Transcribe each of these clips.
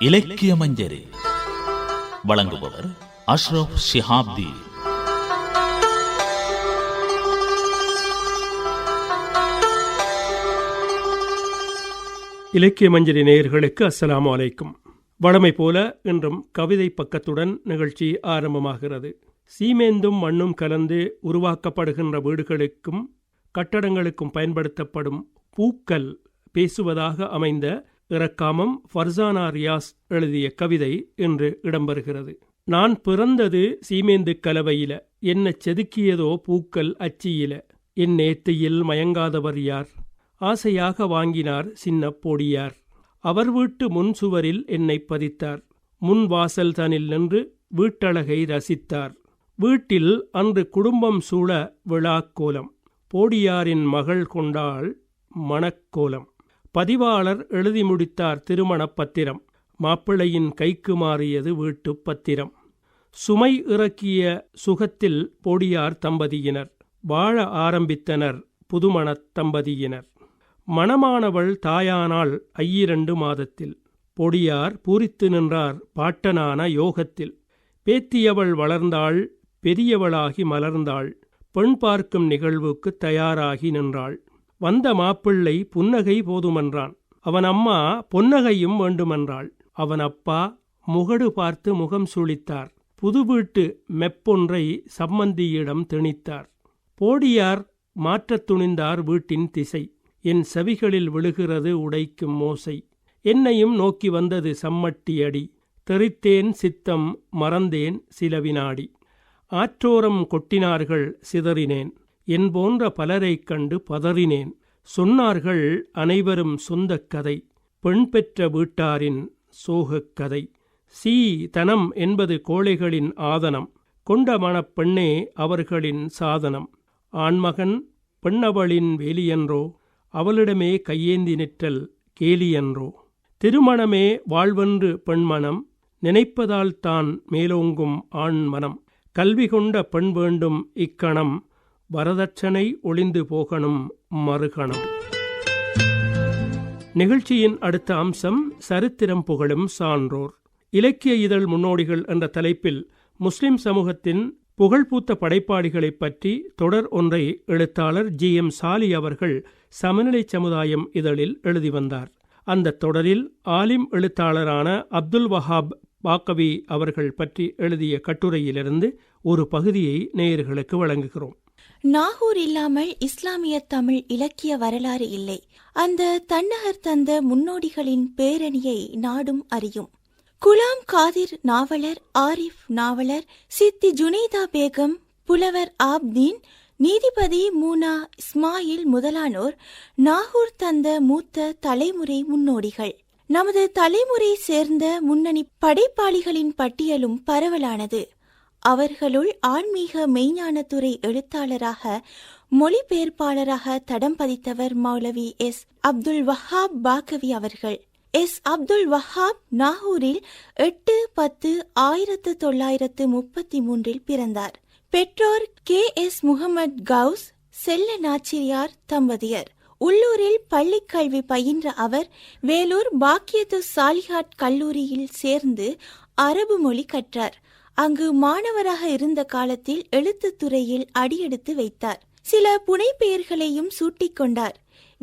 இலக்கிய மஞ்சரி. வழங்குபவர் அஷ்ரப் ஷிஹாப்தி. இலக்கிய மஞ்சரி நேயர்களுக்கு அஸ்ஸலாமு அலைக்கும். வழமை போல இன்றும் கவிதை பக்கத்துடன் நிகழ்ச்சி ஆரம்பமாகிறது. சீமேந்தும் மண்ணும் கலந்து உருவாக்கப்படுகின்ற வீடுகளுக்கும் கட்டடங்களுக்கும் பயன்படுத்தப்படும் பூக்கள் பேசுவதாக அமைந்த இறக்காமம் ஃபர்சானா ரியாஸ் எழுதிய கவிதை என்று இடம்பெறுகிறது. நான் பிறந்தது சீமேந்து கலவையில என்ன செதுக்கியதோ பூக்கள் அச்சியில என் நேத்தையில் மயங்காதவர் யார்? ஆசையாக வாங்கினார் சின்ன பொடியார். அவர் வீட்டு முன் சுவரில் என்னை பதித்தார். முன் வாசல் தனில் நின்று வீட்டழகை ரசித்தார். வீட்டில் அன்று குடும்பம் சூழ விழாக்கோலம். போடியாரின் மகள் கொண்டாள் மணக்கோலம். பதிவாளர் எழுதி முடித்தார் திருமணப் பத்திரம் மாப்பிள்ளையின் கைக்கு மாறியது வீட்டுப் பத்திரம். சுமை இறக்கிய சுகத்தில் போடியார் தம்பதியினர். வாழ ஆரம்பித்தனர் புதுமணத் தம்பதியினர். மணமானவள் தாயானாள் ஐயிரண்டு மாதத்தில். பொடியார் பூரித்து நின்றார் பாட்டனான யோகத்தில். பேத்தியவள் வளர்ந்தாள் பெரியவளாகி மலர்ந்தாள். பெண் பார்க்கும் நிகழ்வுக்கு தயாராகி நின்றாள். வந்த மாப்பிள்ளை புன்னகை போதுமென்றான். அவன் அம்மா பொன்னகையும் வேண்டுமென்றாள். அவன் அப்பா முகடு பார்த்து முகம் சுழித்தார். புது வீட்டு மெப்பொன்றை சம்மந்தியிடம் திணித்தார். போடியார் மாற்றத் துணிந்தார் வீட்டின் திசை. என் செவிகளில் விழுகிறது உடைக்கும் மோசை. என்னையும் நோக்கி வந்தது சம்மட்டியடி தெரித்தேன் சித்தம் மறந்தேன் சில வினாடி ஆற்றோரம் கொட்டினார்கள் சிதறினேன். என் போன்ற பலரைக் கண்டு பதறினேன். சொன்னார்கள் அனைவரும் சொந்தக் கதை. பெண் பெற்ற வீட்டாரின் சோகக் கதை. சீ தனம் என்பது கோழைகளின் ஆதனம். கொண்ட மணப்பெண்ணே அவர்களின் சாதனம். ஆண்மகன் பெண்ணவளின் வேலியன்றோ அவளிடமே கையேந்தி நிற்றல் கேலியன்றோ. திருமணமே வாழ்வென்று பெண்மனம் நினைப்பதால் தான் மேலோங்கும் ஆண் மனம் கல்வி கொண்ட பெண் வேண்டும் இக்கணம். வரதட்சணை ஒளிந்து போகணும் மறுகணம். நிகழ்ச்சியின் அடுத்த அம்சம் சரித்திரம் புகழும் சான்றோர். இலக்கிய இதழ் முன்னோடிகள் என்ற தலைப்பில் முஸ்லிம் சமூகத்தின் புகழ்பூத்த படைப்பாளிகளைப் பற்றி தொடர் ஒன்றை எழுத்தாளர் ஜி. எம். சாலி அவர்கள் சமநிலை சமுதாயம் இதழில் எழுதி வந்தார். அந்த தொடரில் ஆலிம் எழுத்தாளரான அப்துல் வஹாப் பாக்கவி அவர்கள் பற்றி எழுதிய கட்டுரையிலிருந்து ஒரு பகுதியை நேயர்களுக்கு வழங்குகிறோம். நாகூர் இல்லாமல் இஸ்லாமிய தமிழ் இலக்கிய வரலாறு இல்லை. அந்த தன்னகர் தந்த முன்னோடிகளின் பேரணியை நாடும் அறியும். குலாம் காதிர் நாவலர் ஆரிஃப் நாவலர் சித்தி ஜுனைதா பேகம் புலவர் ஆப்தீன் நீதிபதி மூனா இஸ்மாயில் முதலானோர் நாகூர் தந்த மூத்த தலைமுறை முன்னோடிகள். நமது தலைமுறை சேர்ந்த முன்னணி படைப்பாளிகளின் பட்டியலும் பரவலானது. அவர்களுள் ஆன்மீக மெய்ஞானத்துறை எழுத்தாளராக மொழிபெயர்ப்பாளராக தடம் பதித்தவர் மௌலவி எஸ். அப்துல் வஹாப் பாகவி அவர்கள். எஸ். அப்துல் வஹாப் நாகூரில் எட்டு பத்து ஆயிரத்து தொள்ளாயிரத்து முப்பத்தி மூன்றில் பிறந்தார். பெற்றோர் கே. எஸ். முகமது கவுஸ் செல்ல நாச்சிரியார் தம்பதியர். உள்ளூரில் பள்ளிக் கல்வி பயின்ற அவர் வேலூர் பாக்கியத்து சாலிஹாட் கல்லூரியில் சேர்ந்து அரபு மொழி கற்றார். அங்கு மாணவராக இருந்த காலத்தில் எழுத்துத் துறையில் அடியெடுத்து வைத்தார். சில புனைப்பெயர்களையும் சூட்டிக்கொண்டார்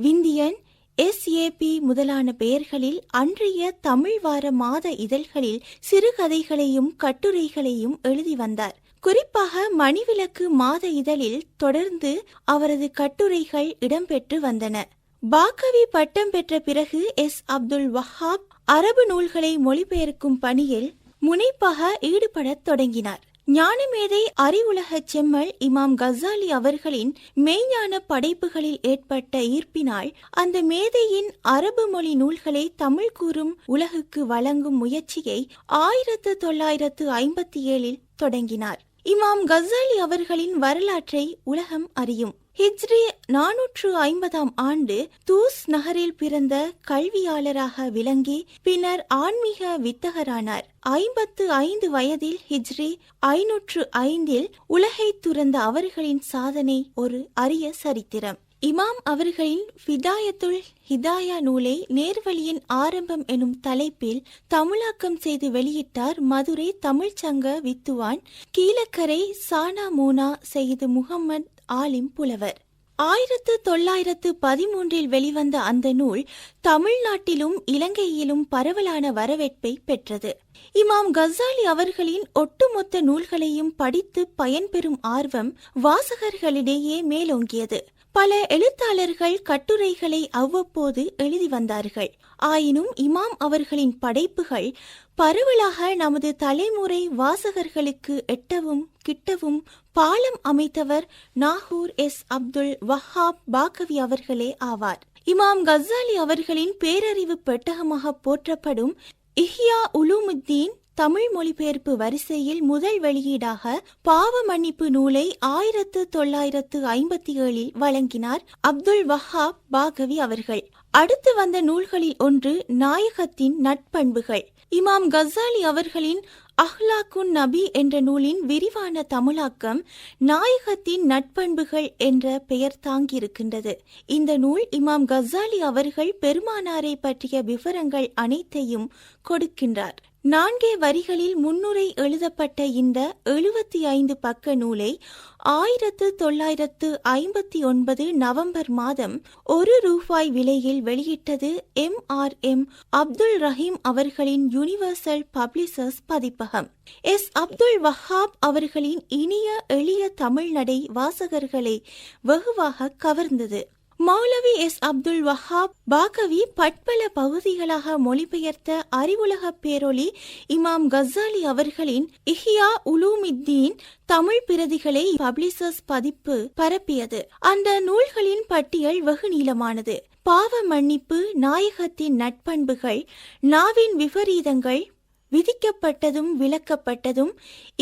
விந்தியன் எஸ் ஏ பி முதலான பெயர்களில் அன்றைய தமிழ் வார மாத இதழ்களில் சிறுகதைகளையும் கட்டுரைகளையும் எழுதி வந்தார். குறிப்பாக மணிவிளக்கு மாத இதழில் தொடர்ந்து அவரது கட்டுரைகள் இடம்பெற்று வந்தன. பாக்கவி பட்டம் பெற்ற பிறகு எஸ் அப்துல் வஹாப் அரபு நூல்களை மொழிபெயர்க்கும் பணியில் முனைப்பாக ஈடுபடத் தொடங்கினார். ஞானமேதை அறிவுலக செம்மல் இமாம் கசாலி அவர்களின் மெய்ஞான படைப்புகளில் ஏற்பட்ட ஈர்ப்பினால் அந்த மேதையின் அரபு மொழி நூல்களை தமிழ் கூறும் உலகுக்கு வழங்கும் முயற்சியை ஆயிரத்து தொள்ளாயிரத்து ஐம்பத்தி ஏழில் தொடங்கினார். இமாம் கசாலி அவர்களின் வரலாற்றை உலகம் அறியும். ஹிஜ்ரி நானூற்று ஐம்பதாம் ஆண்டு தூஸ் நகரில் பிறந்த கல்வியாளராக விளங்கி பின்னர் ஆன்மீக வித்தகரானார். ஐம்பத்து ஐந்து வயதில் ஹிஜ்ரி ஐநூற்று ஐந்தில் உலகை துறந்த அவர்களின் சாதனை ஒரு அரிய சரித்திரம். இமாம் அவர்களின் ஃபிதாயத்துல் ஹிதாயா நூலை நேர்வழியின் ஆரம்பம் எனும் தலைப்பில் தமிழாக்கம் செய்து வெளியிட்டார் மதுரை தமிழ்ச்சங்க வித்துவான் கீழக்கரை சானா மூனா செய்து முகமது ஆலிம் புலவர். ஆயிரத்து தொள்ளாயிரத்து பதிமூன்றில் வெளிவந்த அந்த நூல் தமிழ்நாட்டிலும் இலங்கையிலும் பரவலான வரவேற்பை பெற்றது. இமாம் கசாலி அவர்களின் ஒட்டுமொத்த நூல்களையும் படித்து பயன்பெறும் ஆர்வம் வாசகர்களிடையே மேலோங்கியது. பல எழுத்தாளர்கள் கட்டுரைகளை அவ்வப்போது எழுதி வந்தார்கள். ஆயினும் இமாம் அவர்களின் படைப்புகள் பரவலாக நமது தலைமுறை வாசகர்களுக்கு எட்டவும் கிட்டவும் பாலம் அமைத்தவர் நாகூர் எஸ். அப்துல் வஹாப் பாகவி அவர்களே ஆவார். இமாம் கசாலி அவர்களின் பேரறிவு பெட்டகமாக போற்றப்படும் இஹ்யா உலூமுத்தீன் தமிழ் மொழிபெயர்ப்பு வரிசையில் முதல் வெளியீடாக பாவ மன்னிப்பு நூலை ஆயிரத்து தொள்ளாயிரத்து ஐம்பத்தி ஏழில் வழங்கினார் அப்துல் வஹாப் பாகவி அவர்கள். அடுத்து வந்த நூல்களில் ஒன்று நாயகத்தின் நட்பண்புகள். இமாம் கசாலி அவர்களின் அஹ்லாக்குன் நபி என்ற நூலின் விரிவான தமிழாக்கம் நாயகத்தின் நட்பண்புகள் என்ற பெயர் தாங்கியிருக்கின்றது. இந்த நூல் இமாம் கசாலி அவர்கள் பெருமானாரை பற்றிய விவரங்கள் அனைத்தையும் கொடுக்கின்றார். நான்கே வரிகளில் முன்னுரை எழுதப்பட்ட இந்த எழுபத்தி ஐந்து பக்க நூலை ஆயிரத்து தொள்ளாயிரத்து ஐம்பத்தி ஒன்பது நவம்பர் மாதம் ஒரு ரூபாய் விலையில் வெளியிட்டது M R M Abdul Rahim அவர்களின் யூனிவர்சல் பப்ளிஷர்ஸ் பதிப்பகம். எஸ். அப்துல் வஹாப் அவர்களின் இனிய எளிய தமிழ்நடை வாசகர்களை வெகுவாக கவர்ந்தது. மௌலவி எஸ் அப்துல் வஹாப் பாகவி பட்பல பகுதிகளாக மொழிபெயர்த்த அறிவுலக பேரொளி இமாம் கசாலி அவர்களின் இஹியா உலூமித்தீன் தமிழ் பிரதிகளை பப்ளிசர்ஸ் பதிப்பு பரப்பியது. அந்த நூல்களின் பட்டியல் வெகு நீளமானது. பாவ மன்னிப்பு நாயகத்தின் நட்பண்புகள் நாவின் விபரீதங்கள் விதிக்கப்பட்டதும் விளக்கப்பட்டதும்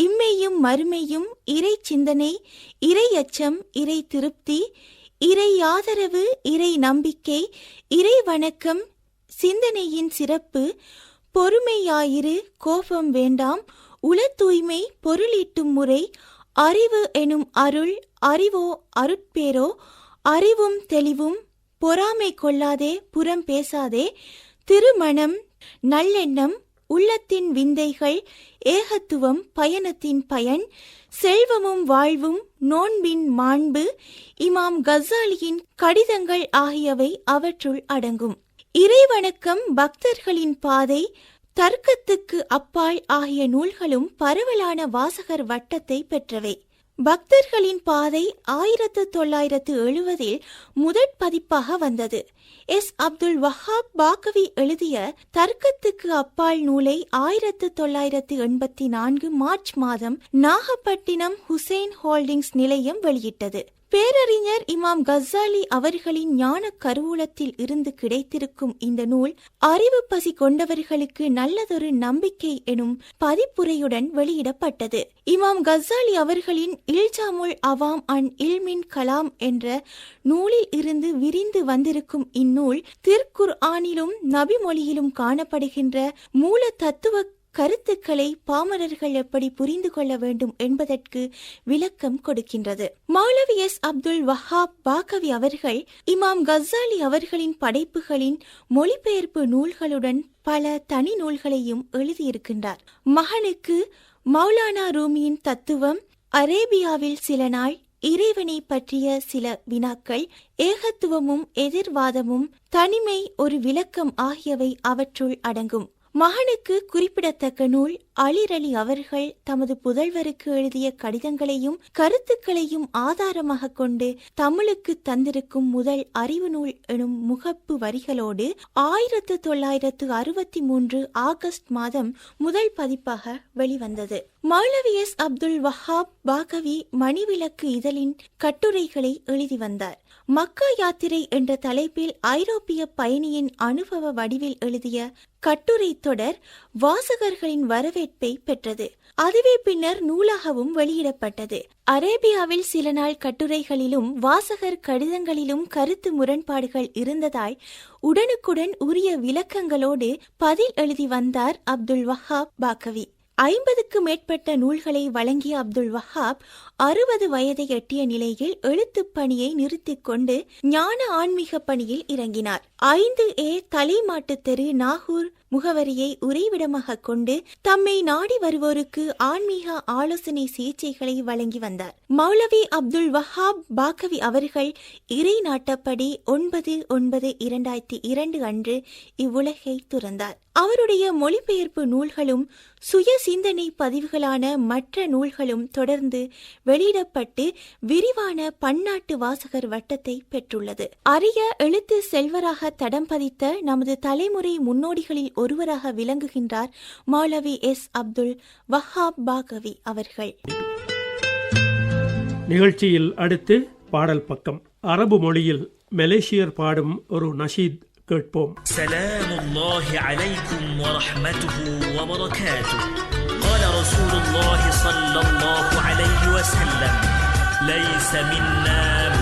இம்மையும் மறுமையும் இறை சிந்தனை இறை அச்சம் இறை திருப்தி இறை ஆதரவு இறை நம்பிக்கை இறை வணக்கம் சிந்தனையின் சிறப்பு பொறுமையாயிரு கோபம் வேண்டாம் உள தூய்மை பொருளீட்டும் முறை அறிவு எனும் அருள் அறிவோ அருட்பேரோ அறிவும் தெளிவும் பொறாமை கொள்ளாதே புறம் பேசாதே திருமணம் நல்லெண்ணம் உள்ளத்தின் விந்தைகள் ஏகத்துவம் பயணத்தின் பயன் செல்வமும் வாழ்வும் நோன்பின் மாண்பு இமாம் கசாலியின் கடிதங்கள் ஆகியவை அவற்றுள் அடங்கும். இறைவணக்கம் பக்தர்களின் பாதை தர்க்கத்துக்கு அப்பால் ஆகிய நூல்களும் பரவலான வாசகர் வட்டத்தை பெற்றவை. பக்தர்களின் பாதை ஆயிரத்து தொள்ளாயிரத்து எழுபதில் முதற் பதிப்பாக வந்தது. எஸ் அப்துல் வஹாப் பாகவி எழுதிய தர்க்கத்துக்கு அப்பால் நூலை ஆயிரத்து தொள்ளாயிரத்து எண்பத்தி நான்கு மார்ச் மாதம் நாகப்பட்டினம் ஹுசைன் ஹோல்டிங்ஸ் நிலையம் வெளியிட்டது. பேரறிஞர் இமாம் கசாலி அவர்களின் ஞான கருவூலத்தில் இருந்து கிடைத்திருக்கும் இந்த நூல் அறிவு பசி கொண்டவர்களுக்கு நல்லதொரு நம்பிக்கை எனும் பதிப்புரையுடன் வெளியிடப்பட்டது. இமாம் கசாலி அவர்களின் Iljamul Awam an Ilmin Kalam என்ற நூலில் இருந்து விரிந்து வந்திருக்கும் இந்நூல் திருக்குர் ஆனிலும் நபிமொழியிலும் காணப்படுகின்ற மூல தத்துவ கருத்துக்களை பாமரர்கள் எப்படி புரிந்து கொள்ள வேண்டும் என்பதற்கு விளக்கம் கொடுக்கின்றது. மௌலவி எஸ். அப்துல் வஹாப் பாகவி அவர்கள் இமாம் கசாலி அவர்களின் படைப்புகளின் மொழிபெயர்ப்பு நூல்களுடன் பல தனி நூல்களையும் எழுதியிருக்கின்றார். மகனுக்கு மௌலானா ரூமியின் தத்துவம் அரேபியாவில் சில நாள் இறைவனை பற்றிய சில வினாக்கள் ஏகத்துவமும் எதிர்வாதமும் தனிமை ஒரு விளக்கம் ஆகியவை அவற்றுள் அடங்கும். மகனுக்கு குறிப்பிடத்தக்க நூல் அலிரலி அவர்கள் தமது புதல்வருக்கு எழுதிய கடிதங்களையும் கருத்துக்களையும் ஆதாரமாக கொண்டு தமிழுக்கு தந்திருக்கும் முதல் அறிவு நூல் எனும் முகப்பு வரிகளோடு ஆயிரத்து தொள்ளாயிரத்து அறுபத்தி மூன்று ஆகஸ்ட் மாதம் முதல் பதிப்பாக வெளிவந்தது. மௌலவி எஸ். அப்துல் வஹாப் பாகவி மணிவிளக்கு இதழின் கட்டுரைகளை எழுதி வந்தார். மக்கா யாத்திரை என்ற தலைப்பில் ஐரோப்பிய பயணியின் அனுபவ வடிவில் எழுதிய கட்டுரை தொடர் வாசகர்களின் வரவேற்பு வரவேற்பை பெற்றது. அதுவே பின்னர் நூலாகவும் வெளியிடப்பட்டது. அரேபியாவில் சில நாள் கட்டுரைகளிலும் வாசகர் கடிதங்களிலும் கருத்து முரண்பாடுகள் இருந்ததாய் உடனுக்குடன் உரிய விளக்கங்களோடு பதில் எழுதி வந்தார் அப்துல் வஹாப் பாக்கவி. ஐம்பதுக்கு மேற்பட்ட நூல்களை வழங்கிய அப்துல் வஹாப் அறுபது வயதை எட்டிய நிலையில் எழுத்துப் பணியை நிறுத்திக் கொண்டு ஞான ஆன்மீக பணியில் இறங்கினார். ஐந்து ஏ தலைமாட்டு தெரு நாகூர் முகவரியை உறைவிடமாக கொண்டு தம்மை நாடி வருவோருக்கு ஆன்மீக ஆலோசனை சிகிச்சைகளை வழங்கி வந்தார். மௌலவி அப்துல் வஹாப் பாக்கவி அவர்கள் இறை நாட்டப்படி ஒன்பது ஒன்பது இரண்டாயிரத்தி இரண்டு அன்று இவ்வுலகை துறந்தார். அவருடைய மொழிபெயர்ப்பு நூல்களும் சுய சிந்தனை பதிவுகளான மற்ற நூல்களும் தொடர்ந்து வெளியிடப்பட்டு விரிவான பன்னாட்டு வாசகர் வட்டத்தை பெற்றுள்ளது. அரிய எழுத்து செல்வராக தடம் பதித்த நமது தலைமுறை முன்னோடிகளில் ஒருவராக விளங்குகின்றார் மௌலவி எஸ். அப்துல் வஹாப் பாகவி அவர்கள். நிகழ்ச்சியில் அடுத்து பாடல் பக்கம். அரபு மொழியில் மலேசியர் பாடும் ஒரு நஷீத் كيرت بوم سلام الله عليكم ورحمته وبركاته قال رسول الله صلى الله عليه وسلم ليس منا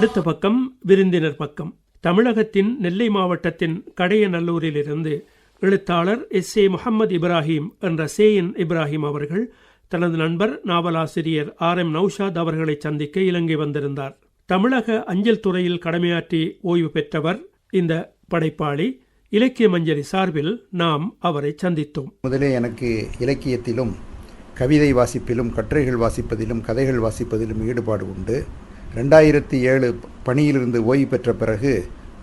அடுத்த பக்கம் விருந்தினர் பக்கம். தமிழகத்தின் நெல்லை மாவட்டத்தின் கடையநல்லூரிலிருந்து எழுத்தாளர் எஸ் ஏ முகமது இப்ராஹிம் என்ற சேயன் இப்ராஹிம் அவர்கள் தனது நண்பர் நாவலாசிரியர் ஆர் எம் நௌஷாத் அவர்களை சந்திக்க இலங்கை வந்திருந்தார். தமிழக அஞ்சல் துறையில் கடமையாற்றி ஓய்வு பெற்றவர் இந்த படைப்பாளி. இலக்கிய மஞ்சரி சார்பில் நாம் அவரை சந்தித்தோம். முதலே எனக்கு இலக்கியத்திலும் கவிதை வாசிப்பிலும் கட்டுரைகள் வாசிப்பதிலும் கதைகள் வாசிப்பதிலும் ஈடுபாடு உண்டு. ரெண்டாயிரத்தி ஏழு பணியிலிருந்து ஓய்வு பெற்ற பிறகு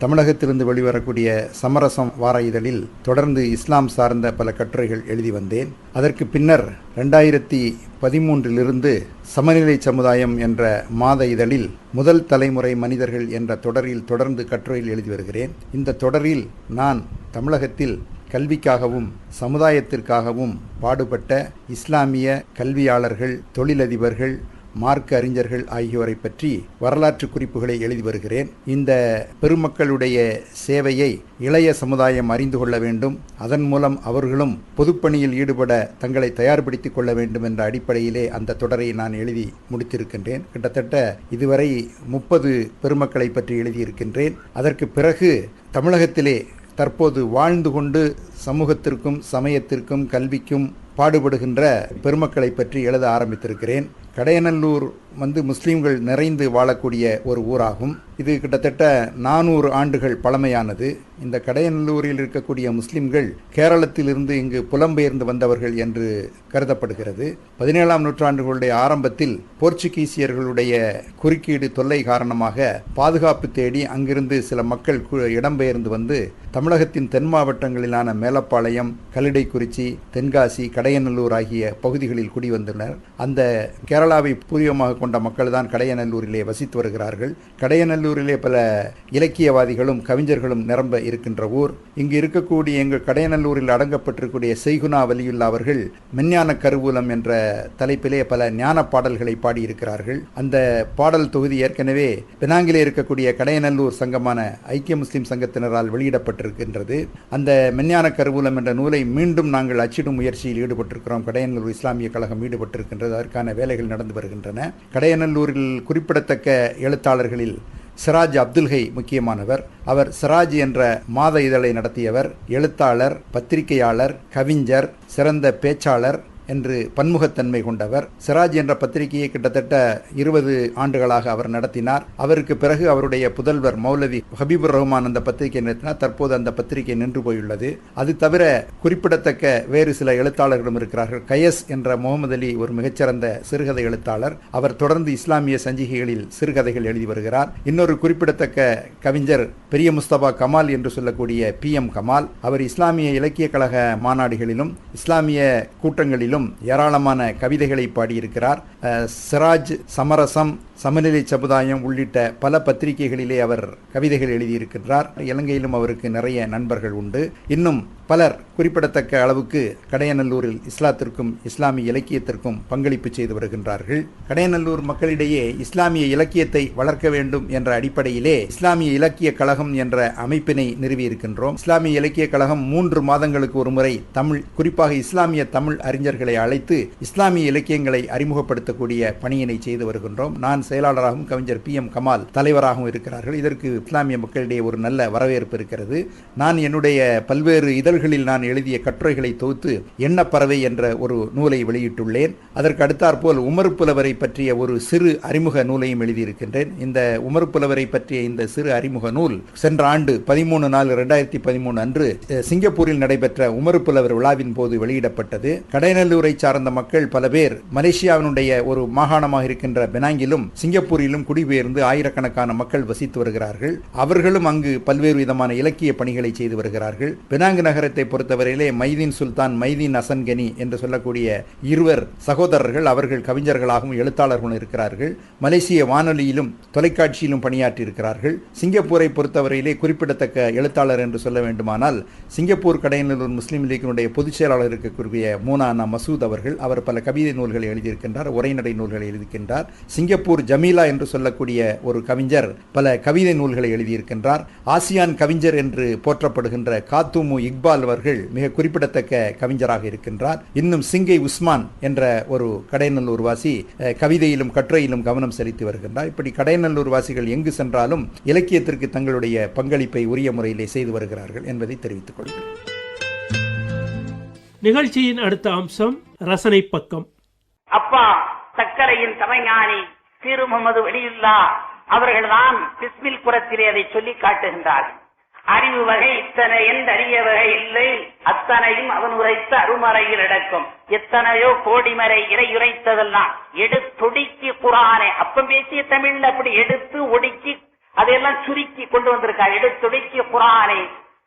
தமிழகத்திலிருந்து வெளிவரக்கூடிய சமரசம் வார இதழில் தொடர்ந்து இஸ்லாம் சார்ந்த பல கட்டுரைகள் எழுதி வந்தேன். அதற்கு பின்னர் ரெண்டாயிரத்தி பதிமூன்றிலிருந்து சமநிலை சமுதாயம் என்ற மாத இதழில் முதல் தலைமுறை மனிதர்கள் என்ற தொடரில் தொடர்ந்து கட்டுரையில் எழுதி வருகிறேன். இந்த தொடரில் நான் தமிழகத்தில் கல்விக்காகவும் சமுதாயத்திற்காகவும் பாடுபட்ட இஸ்லாமிய கல்வியாளர்கள் தொழிலதிபர்கள் மார்க்க அறிஞர்கள் ஆகியோரை பற்றி வரலாற்று குறிப்புகளை எழுதி வருகிறேன். இந்த பெருமக்களுடைய சேவையை இளைய சமுதாயம் அறிந்து கொள்ள வேண்டும். அதன் மூலம் அவர்களும் பொதுப்பணியில் ஈடுபட தங்களை தயார்படுத்திக் கொள்ள வேண்டும் என்ற அடிப்படையிலே அந்த தொடரை நான் எழுதி முடித்திருக்கின்றேன். கிட்டத்தட்ட இதுவரை முப்பது பெருமக்களை பற்றி எழுதியிருக்கின்றேன். அதற்கு பிறகு தமிழகத்திலே தற்போது வாழ்ந்து கொண்டு சமூகத்திற்கும் சமயத்திற்கும் கல்விக்கும் பாடுபடுகின்ற பெருமக்களை பற்றி எழுத ஆரம்பித்திருக்கிறேன். கடையநல்லூர் வந்து முஸ்லீம்கள் நிறைந்து வாழக்கூடிய ஒரு ஊராகும். இது கிட்டத்தட்ட நானூறு ஆண்டுகள் பழமையானது. இந்த கடையநல்லூரில் இருக்கக்கூடிய முஸ்லிம்கள் கேரளத்திலிருந்து இங்கு புலம்பெயர்ந்து வந்தவர்கள் என்று கருதப்படுகிறது. பதினேழாம் நூற்றாண்டுகளுடைய ஆரம்பத்தில் போர்ச்சுகீசியர்களுடைய குறுக்கீடு தொல்லை காரணமாக பாதுகாப்பு தேடி அங்கிருந்து சில மக்கள் இடம்பெயர்ந்து வந்து தமிழகத்தின் தென் மாவட்டங்களிலான மேலப்பாளையம் கல்லிடைக்குறிச்சி தென்காசி கடையநல்லூர் ஆகிய பகுதிகளில் குடிவந்தனர். அந்த கேரளாவை பூர்வமாக கொண்ட மக்கள் தான் கடையநல்லூரிலே வசித்து வருகிறார்கள். கடையநல்லூரிலே பல இலக்கியவாதிகளும் கவிஞர்களும் நிரம்ப இருக்கின்ற ஊர். இங்கு இருக்கக்கூடிய எங்கள் கடையநல்லூரில் அடங்கப்பட்டிருக்கூடிய செய்குனா வலியுல்லா அவர்கள் மெஞ்ஞான கருவூலம் என்ற தலைப்பிலே பல ஞான பாடல்களை பாடியிருக்கிறார்கள். அந்த பாடல் தொகுதி ஏற்கனவே பினாங்கிலே இருக்கக்கூடிய கடையநல்லூர் சங்கமான ஐக்கிய முஸ்லிம் சங்கத்தினரால் வெளியிடப்பட்டிருக்கின்றது. அந்த மெஞ்ஞான கருவூலம் என்ற நூலை மீண்டும் நாங்கள் அச்சிடும் முயற்சியில் ஈடுபட்டிருக்கிறோம். கடையநல்லூர் இஸ்லாமிய கழகம் ஈடுபட்டிருக்கின்றது. அதற்கான வேலைகள் நடந்து வருகின்றன. கடையநல்லூரில் குறிப்பிடத்தக்க எழுத்தாளர்களில் சிராஜ் அப்துல்கை முக்கியமானவர். அவர் சிராஜ் என்ற மாத இதழை நடத்தியவர் எழுத்தாளர் பத்திரிகையாளர் கவிஞர் சிறந்த பேச்சாளர் என்று பன்முகத்தன்மை கொண்டவர். சிராஜ் என்ற பத்திரிகையை கிட்டத்தட்ட இருபது ஆண்டுகளாக அவர் நடத்தினார். அவருக்கு பிறகு அவருடைய புதல்வர் மௌலவி ஹபீபுர் ரஹ்மான் அந்த பத்திரிகை நடத்தினார். தற்போது அந்த பத்திரிகை நின்று போயுள்ளது. அது தவிர குறிப்பிடத்தக்க வேறு சில எழுத்தாளர்களும் இருக்கிறார்கள். கயஸ் என்ற முகமது அலி ஒரு மிகச்சிறந்த சிறுகதை எழுத்தாளர். அவர் தொடர்ந்து இஸ்லாமிய சஞ்சிகைகளில் சிறுகதைகள் எழுதி வருகிறார். இன்னொரு குறிப்பிடத்தக்க கவிஞர் பெரிய முஸ்தபா கமால் என்று சொல்லக்கூடிய பி எம் கமால். அவர் இஸ்லாமிய இலக்கிய கழக மாநாடுகளிலும் இஸ்லாமிய கூட்டங்களிலும் ஏராளமான கவிதைகளை பாடியிருக்கிறார். சிராஜ் சமரசம் சமநிலை சமுதாயம் உள்ளிட்ட பல பத்திரிகைகளிலே அவர் கவிதைகள் எழுதியிருக்கின்றார். இலங்கையிலும் அவருக்கு நிறைய நண்பர்கள் உண்டு. இன்னும் பலர் குறிப்பிடத்தக்க அளவுக்கு கடையநல்லூரில் இஸ்லாத்திற்கும் இஸ்லாமிய இலக்கியத்திற்கும் பங்களிப்பு செய்து வருகின்றார்கள். கடையநல்லூர் மக்களிடையே இஸ்லாமிய இலக்கியத்தை வளர்க்க வேண்டும் என்ற அடிப்படையிலே இஸ்லாமிய இலக்கிய கழகம் என்ற அமைப்பினை நிறுவியிருக்கின்றோம். இஸ்லாமிய இலக்கிய கழகம் மூன்று மாதங்களுக்கு ஒரு முறை தமிழ் குறிப்பாக இஸ்லாமிய தமிழ் அறிஞர்களை அழைத்து இஸ்லாமிய இலக்கியங்களை அறிமுகப்படுத்தக்கூடிய பணியினை செய்து வருகின்றோம். நான் செயலாளராகவும் கவிஞர் பி எம் கமால் தலைவராகவும் இருக்கிறார்கள். இதற்கு இஸ்லாமிய மக்களிடையே ஒரு நல்ல வரவேற்பு இருக்கிறது. நான் என்னுடைய பல்வேறு இதழ்களில் நான் எழுதிய கட்டுரைகளை தொகுத்து எண்ணப்பறவை என்ற ஒரு நூலை வெளியிட்டுள்ளேன். அதற்கு அடுத்தாற்போல் உமர் புலவரை பற்றிய ஒரு சிறு அறிமுக நூலையும் எழுதியிருக்கின்றேன். இந்த உமர் புலவரை பற்றிய இந்த சிறு அறிமுக நூல் சென்ற ஆண்டு பதிமூணு நாலு ரெண்டாயிரத்தி பதிமூணு அன்று சிங்கப்பூரில் நடைபெற்ற உமர் புலவர் விழாவின் போது வெளியிடப்பட்டது. கடைநல்லூரை சார்ந்த மக்கள் பல பேர் மலேசியாவினுடைய ஒரு மாகாணமாக இருக்கின்ற பெனாங்கிலும் சிங்கப்பூரிலும் குடிபெயர்ந்து ஆயிரக்கணக்கான மக்கள் வசித்து வருகிறார்கள். அவர்களும் அங்கு பல்வேறு விதமான இலக்கிய பணிகளை செய்து வருகிறார்கள். பெனாங்கு நகரத்தை பொறுத்தவரையிலே மைதீன் சுல்தான் மைதீன் அசன்கனி என்று சொல்லக்கூடிய இருவர் சகோதரர்கள் அவர்கள் கவிஞர்களாகவும் எழுத்தாளர்களும் இருக்கிறார்கள். மலேசிய வானொலியிலும் தொலைக்காட்சியிலும் பணியாற்றி இருக்கிறார்கள் சிங்கப்பூரை பொறுத்தவரையிலே குறிப்பிடத்தக்க எழுத்தாளர் என்று சொல்ல வேண்டுமானால் சிங்கப்பூர் கடையினர் முஸ்லீம் லீக்கினுடைய பொதுச் செயலாளர் இருக்கக்கூடிய மூனானா மசூத் அவர்கள் அவர் பல கவிதை நூல்களை எழுதியிருக்கின்றார் உரைநடை நூல்களை எழுதியிருக்கின்றார். சிங்கப்பூர் ஜமீலா என்று சொல்லக்கூடிய ஒரு கவிஞர் பல கவிதை நூல்களை எழுதியிருக்கின்றார். ஆசியான் கவிஞர் என்று போற்றப்படுகின்ற காத்துமு இக்பால் அவர்கள் மிக குறிப்பிடத்தக்க கவிஞராக இருக்கின்றார். இன்னும் சிங்கை உஸ்மான் என்ற ஒரு கடைநல்லூர் வாசி அஹ், கவிதையிலும் கட்டுரையிலும் கவனம் செலுத்தி வருகின்றார். இப்படி கடைநல்லூர் வாசிகள் எங்கு சென்றாலும் இலக்கியத்திற்கு தங்களுடைய பங்களிப்பை உரிய முறையிலே செய்து வருகிறார்கள் என்பதை தெரிவித்துக் கொள்கிறேன். நிகழ்ச்சியின் அடுத்த அம்சம் ரசனை பக்கம். அப்பா சக்கரையின் தமைஞானி திரு முகமது வலியுல்லா அவர்கள்தான் பிஸ்மில் புறத்திலே அதை சொல்லி காட்டுகின்றார்கள் அறிவு வகை இத்தனை எந்த அறிய வகை இல்லை. அத்தனையும் அவன் உரைத்த அருமறையில் அடக்கும். எத்தனையோ கோடிமறை இறை உரைத்ததெல்லாம் எடுத்துடுக்கி குரானே. அப்பம் பேசிய தமிழ்ல அப்படி எடுத்து ஒடுக்கி அதையெல்லாம் சுருக்கி கொண்டு வந்திருக்கார். எடுத்துடுக்கி குரானை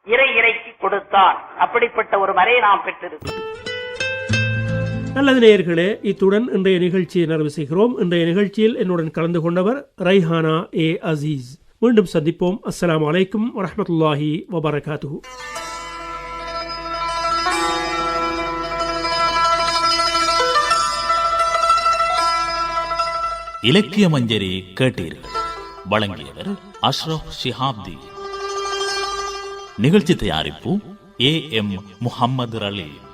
இறை இறைக்கு கொடுத்தான். அப்படிப்பட்ட ஒரு மறையை நாம் பெற்றிருக்கிறோம். நல்லது நேயர்களே இத்துடன் இன்றைய நிகழ்ச்சியை நிறைவு செய்கிறோம். இன்றைய நிகழ்ச்சியில் என்னுடன் கலந்து கொண்டவர் ரைஹானா ஏ அசீஸ். மீண்டும் சந்திப்போம். அஸ்லாம் அலைக்கும் வரமத்துல்லாஹி வபரகாத்து இலக்கிய மஞ்சரி கேட்டீர்கள். வழங்கியவர் அஷ்ரப் ஷிஹாப்தி. நிகழ்ச்சி தயாரிப்பு ஏ எம் முஹம்மது ரலீம்